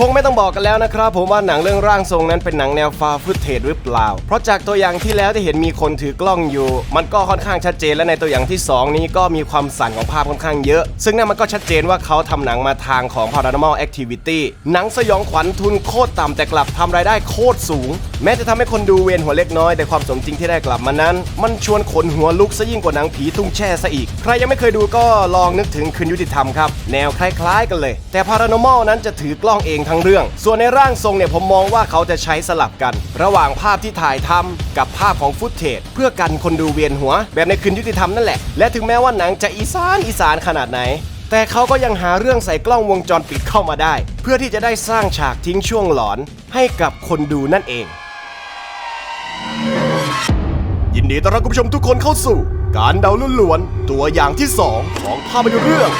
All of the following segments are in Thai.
คงไม่ต้องบอกกันแล้วนะครับ ผมว่าหนังเรื่องร่างทรงนั้นเป็นหนังแนวฟาฟุตเทจหรือเปล่า เพราะจากตัวอย่างที่แล้วที่เห็นมีคนถือกล้องอยู่ มันก็ค่อนข้างชัดเจนและในตัวอย่างที่ 2 นี้ก็มีความสั่นของภาพค่อนข้างเยอะ ซึ่งนั่นมันก็ชัดเจนว่าเขาทำหนังมาทางของ paranormal activity หนังสยองขวัญทุนโคตรต่ำแต่กลับทำรายได้โคตรสูง แม้จะทำให้คนดูเวียนหัวเล็กน้อยแต่ความสมจริงที่ได้กลับมานั้น มันชวนขนหัวลุกซะยิ่งกว่าหนังผีทุ่งแช่ซะอีก ใครยังไม่เคยดูก็ลองนึกถึงคืนยุติธรรมครับแนวคล้าย ๆ กันเลย แต่ paranormal นั้นจะถือกล้องเองทั้งเรื่อง ส่วนในร่างทรงเนี่ยผมมองว่าเขาจะใช้สลับกัน ระหว่างภาพที่ถ่ายทำกับภาพของฟุตเทจเพื่อกันคนดูเวียนหัว แบบในคืนยุติธรรมนั่นแหละ และถึงแม้ว่าหนังจะอีสานอีสานขนาดไหน แต่เขาก็ยังหาเรื่องใส่กล้องวงจรปิดเข้ามาได้ เพื่อที่จะได้สร้างฉากทิ้งช่วงหลอน ให้กับคนดูนั่นเอง ยินดีต้อนรับคุณผู้ชมทุกคนเข้าสู่ การเดาล้วนๆ ตัวอย่างที่ 2 ของภาพยนตร์เรื่อง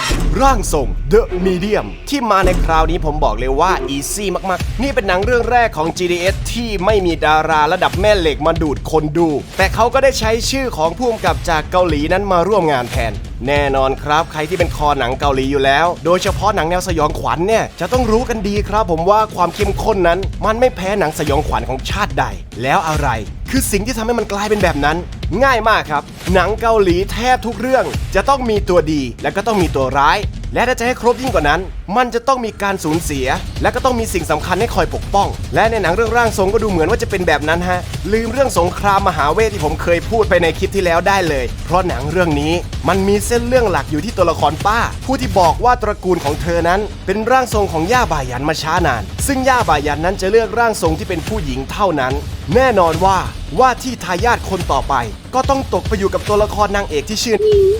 ร่างทรง The Medium ที่มาในคราวนี้ผมบอกเลยว่า easy มากๆ นี่เป็นหนังเรื่องแรกของ GDS ที่ไม่มีดาราระดับแม่เหล็กมาดูดคนดู แต่เขาก็ได้ใช้ชื่อของผู้กำกับจากเกาหลีนั้นมาร่วมงานแทน แน่นอนครับ ใครที่เป็นคอหนังเกาหลีอยู่แล้ว โดยเฉพาะหนังแนวสยองขวัญเนี่ยจะต้องรู้กันดีครับ ผมว่าความเข้มข้นนั้น มันไม่แพ้หนังสยองขวัญของชาติใด แล้วอะไร คือสิ่งที่ทำให้มันกลายเป็นแบบนั้น ง่ายมากครับ หนังเกาหลีแทบทุกเรื่อง จะต้องมีตัวดีและก็ต้องมีตัวร้าย และถ้าจะให้ครบยิ่งกว่านั้น มันจะต้องมีการสูญเสีย และก็ต้องมีสิ่งสำคัญให้คอยปกป้อง และในหนังเรื่องร่างทรงก็ดูเหมือนว่าจะเป็นแบบนั้นฮะ ลืมเรื่องสงครามมหาเวทที่ผมเคยพูดไปในคลิปที่แล้วได้เลย เพราะหนังเรื่องนี้มันมีเส้นเรื่องหลักอยู่ที่ตัวละครป้า ผู้ที่บอกว่าตระกูลของเธอนั้น เป็นร่างทรงของย่าบายันมาช้านาน ซึ่งย่าบายันนั้นจะเลือกร่างทรงที่เป็นผู้หญิงเท่านั้น แน่นอนว่าว่าที่ทายาทคนต่อไป ก็ต้องตกไปอยู่กับตัวละครนางเอกที่ชื่อ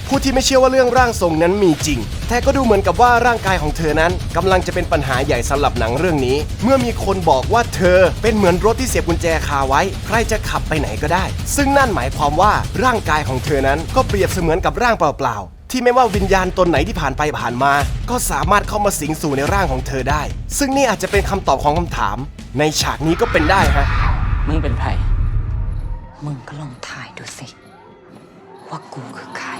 ผู้ที่ไม่เชื่อว่าเรื่องร่างทรงนั้นมีจริง แต่ก็ดูเหมือนกับว่าร่างกายของเธอนั้นกำลังจะเป็นปัญหาใหญ่สำหรับหนังเรื่องนี้ เมื่อมีคนบอกว่าเธอเป็นเหมือนรถที่เสียบกุญแจคาไว้ ใครจะขับไปไหนก็ได้ ซึ่งนั่นหมายความว่าร่างกายของเธอนั้นก็เปรียบเสมือนกับร่างเปล่าๆที่ไม่ว่าวิญญาณตนไหนที่ผ่านไปผ่านมา ก็สามารถเข้ามาสิงสู่ในร่างของเธอได้ ซึ่งนี่อาจจะเป็นคำตอบของคำถาม ในฉากนี้ก็เป็นได้ฮะ มึงเป็นไผมึงก็ลองถ่ายดูสิ ว่ากูคือใคร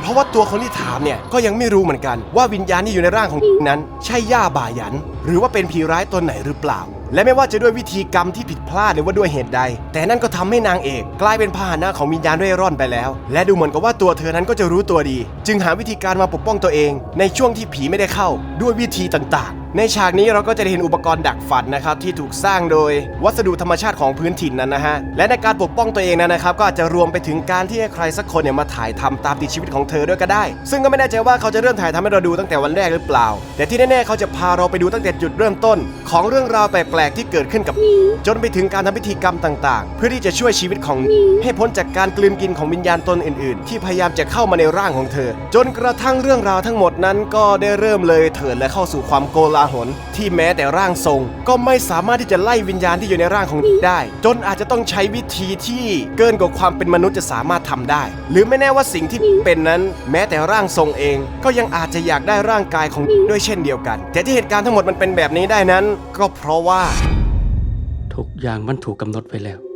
เพราะว่าตัวคนที่ถามเนี่ยก็ยังไม่รู้เหมือนกันว่าวิญญาณที่อยู่ในร่างของ นั้น ใช่ย่าบายัน หรือว่าเป็นผีร้ายตนไหนหรือเปล่า และไม่ว่าจะด้วยวิธีกรรมที่ผิดพลาดหรือว่าด้วยเหตุใด แต่นั่นก็ทำให้นางเอก กลายเป็นพาหนะของวิญญาณเร่ร่อนไปแล้ว และดูเหมือนกับว่าตัวเธอนั้นก็จะรู้ตัวดี จึงหาวิธีการมาปกป้องตัวเอง ในช่วงที่ผีไม่ได้เข้าด้วยวิธีต่างๆในฉากนี้เราก็จะได้เห็นอุปกรณ์ดักฟันนะครับที่ถูกสร้างโดยวัสดุธรรมชาติของพื้นถิ่นนั้นนะฮะและในการปกป้องตัวเองนั้นนะครับก็อาจจะรวมไปถึงการที่ให้ใครสักคนเนี่ยมาถ่ายทำตามติดชีวิตของเธอด้วยก็ได้ ซึ่งก็ไม่แน่ใจว่าเขาจะเริ่มถ่ายทำให้เราดูตั้งแต่วันแรกหรือเปล่า แต่ที่แน่ๆเขาจะพาเราไปดูตั้งแต่จุดเริ่มต้น ของเรื่องราวแปลกๆที่เกิดขึ้นกับ จนไปถึงการทำพิธีกรรมต่างๆ เพื่อที่จะช่วยชีวิตของให้พ้นจากการกลืนกินของวิญญาณตนอื่น ๆ ที่พยายามจะเข้ามาในร่างของเธอ จนกระทั่งเรื่องราวทั้งหมดนั้นก็ได้เริ่มเลยเถิดและเข้าสู่ความโกลาหลที่แม้แต่ร่างทรง ก็ไม่สามารถที่จะไล่วิญญาณที่อยู่ในร่างของได้ จนอาจจะต้องใช้วิธีที่เกินกว่าความเป็นมนุษย์จะสามารถทำได้ หรือไม่แน่ว่าสิ่งที่เป็นนั้น แม้แต่ร่างทรงเอง ก็ยังอาจจะอยากได้ร่างกายของด้วยเช่นเดียวกัน แต่ที่เหตุการณ์ทั้งหมดมันเป็นแบบนี้ได้นั้น ก็เพราะว่า ทุกอย่างมันถูกกำหนดไปแล้ว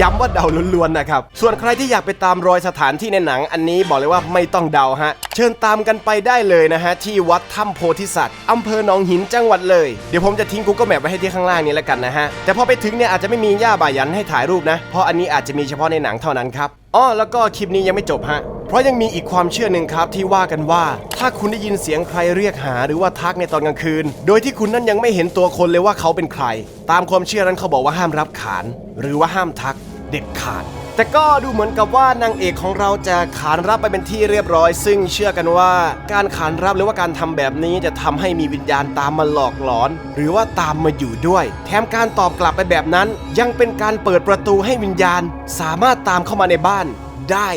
ย้ำว่าเดาล้วนๆนะครับ ส่วนใครที่อยากไปตามรอยสถานที่ในหนังอันนี้บอกเลยว่าไม่ต้องเดาฮะ เชิญตามกันไปได้เลยนะฮะ ที่วัดถ้ำโพธิสัตว์อำเภอหนองหินจังหวัดเลย เดี๋ยวผมจะทิ้ง Google Map ไว้ให้ที่ข้างล่างนี้แล้วกันนะฮะ แต่พอไปถึงเนี่ยอาจจะไม่มีหญ้าบายันให้ถ่ายรูปนะ เพราะอันนี้อาจจะมีเฉพาะในหนังเท่านั้นครับอ้อแล้วก็คลิปนี้ยังไม่จบฮะ ราะยังมีอีกความเชื่อหนึ่งครับที่ว่ากันว่า ถ้าคุณได้ยินเสียงใครเรียกหาหรือว่าทักในตอนกลางคืน โดยที่คุณนั้นยังไม่เห็นตัวคนเลยว่าเขาเป็นใคร ตามความเชื่อนั้นเขาบอกว่าห้ามรับขาน หรือว่าห้ามทักเด็ดขาดแต่ก็ดูเหมือนกับว่านางเอกของเราจะขานรับไปเป็นที่เรียบร้อย ซึ่งเชื่อกันว่าการขานรับหรือว่าการทำแบบนี้จะทำให้มีวิญญาณตามมาหลอกหลอน หรือว่าตามมาอยู่ด้วย แถมการตอบกลับไปแบบนั้น ยังเป็นการเปิดประตูให้วิญญาณ สามารถตามเข้ามาในบ้านได้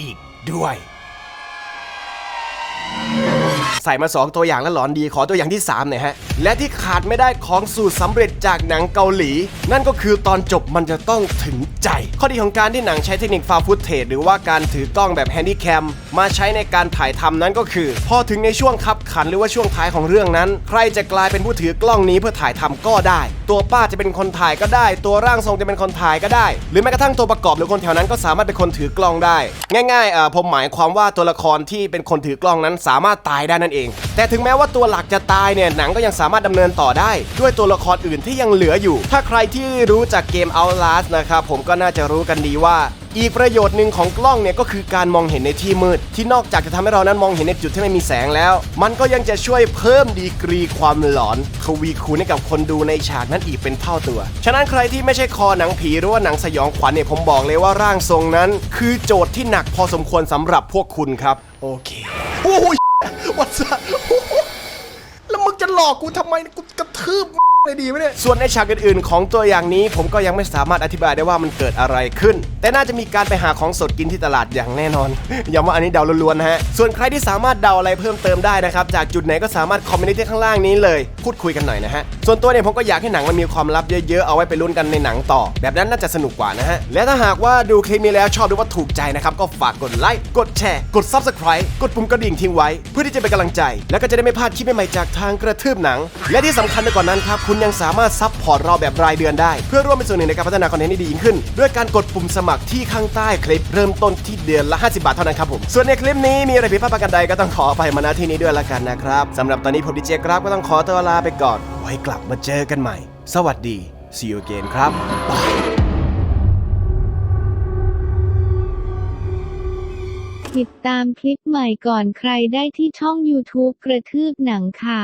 อีก ด้วย ใส่มา 2 ตัวอย่างแล้วหลอนดีขอตัวอย่างที่ 3 หน่อยฮะ และที่ขาดไม่ได้ของสูตรสำเร็จจากหนังเกาหลี นั่นก็คือตอนจบมันจะต้องถึงใจ ข้อดีของการที่หนังใช้เทคนิคฟาฟุตเทจหรือว่าการถือกล้องแบบแฮนดี้แคมมาใช้ในการถ่ายทำนั้นก็คือ พอถึงในช่วงคับขันหรือว่าช่วงท้ายของเรื่องนั้น ใครจะกลายเป็นผู้ถือกล้องนี้เพื่อถ่ายทำก็ได้ ตัวป้าจะเป็นคนถ่ายก็ได้ ตัวร่างทรงจะเป็นคนถ่ายก็ได้ หรือแม้กระทั่งตัวประกอบหรือคนแถวนั้นก็สามารถเป็นคนถือกล้องได้ ง่ายๆเอ่อผมหมายความว่าตัวละครที่เป็นคนถือกล้องนั้นสามารถตายได้นั่นนเอง แต่ถึงแม้ว่าตัวหลักจะตายเนี่ยหนังก็ยังสามารถดำเนินต่อได้ ด้วยตัวละครอื่นที่ยังเหลืออยู่ ถ้าใครที่รู้จากเกม Outlast นะครับผมก็น่าจะรู้กันดีว่าอีกประโยชน์หนึ่งของกล้องเนี่ยก็คือการมองเห็นในที่มืด ที่นอกจากจะทำให้เรานั้นมองเห็นในจุดที่ไม่มีแสงแล้ว มันก็ยังจะช่วยเพิ่มดีกรีความหลอนทวีคูณให้กับคนดูในฉากนั้นอีกเป็นเท่าตัว ฉะนั้นใครที่ไม่ใช่คอหนังผีหรือว่าหนังสยองขวัญเนี่ยผมบอกเลยว่าร่างทรงนั้น คือโจทย์ที่หนักพอสมควรสำหรับพวกคุณครับ โอเคโอ้ย วัสแล้วมึงจะหลอกกูทำไมกูกระทืบ เลยดีไหมเนี่ยส่วนในฉากอื่นๆ ของตัวอย่างนี้ผมก็ยังไม่สามารถอธิบายได้ว่ามันเกิดอะไรขึ้น แต่น่าจะมีการไปหาของสดกินที่ตลาดอย่างแน่นอน ย้ำว่าอันนี้เดาล้วนๆนะฮะ ส่วนใครที่สามารถเดาอะไรเพิ่มเติมได้นะครับ จากจุดไหนก็สามารถคอมเมนต์ที่ข้างล่างนี้เลย พูดคุยกันหน่อยนะฮะ ส่วนตัวเนี่ยผมก็อยากให้หนังมันมีความลับเยอะๆ เอาไว้ไปลุ้นกันในหนังต่อ แบบนั้นน่าจะสนุกกว่านะฮะ และถ้าหากว่าดูคลิปนี้แล้วชอบหรือว่าถูกใจนะครับก็ฝากกดไลค์ กดแชร์ กด subscribe กดปุ่มกระดิ่งทิ้งไว้ เพื่อที่จะเป็นกำลังใจ แล้วก็จะได้ไม่พลาดคลิปใหม่ๆจากทางกระทืบหนัง และที่สำคัญไปกว่านั้นครับคุณยังสามารถซับพอร์ตเราแบบรายเดือนได้ เพื่อร่วมเป็นส่วนหนึ่งในการพัฒนาคอนเทนต์ที่ดียิ่งขึ้น ด้วยการกดปุ่มสมัครที่ข้างใต้คลิปเริ่มต้นที่เดือนละ 50 บาทเท่านั้นครับผม ส่วนในคลิปนี้มีอะไรผิดพลาดประการใดก็ต้องขออภัยมาณที่นี้ด้วยละกันนะครับสำหรับตอนนี้ผมดีเจกราฟก็ต้องขอตัวลาไปก่อน ไว้กลับมาเจอกันใหม่ สวัสดี see you again ครับติดตามคลิปใหม่ก่อนใครได้ที่ช่อง YouTube กระทืบหนังค่ะ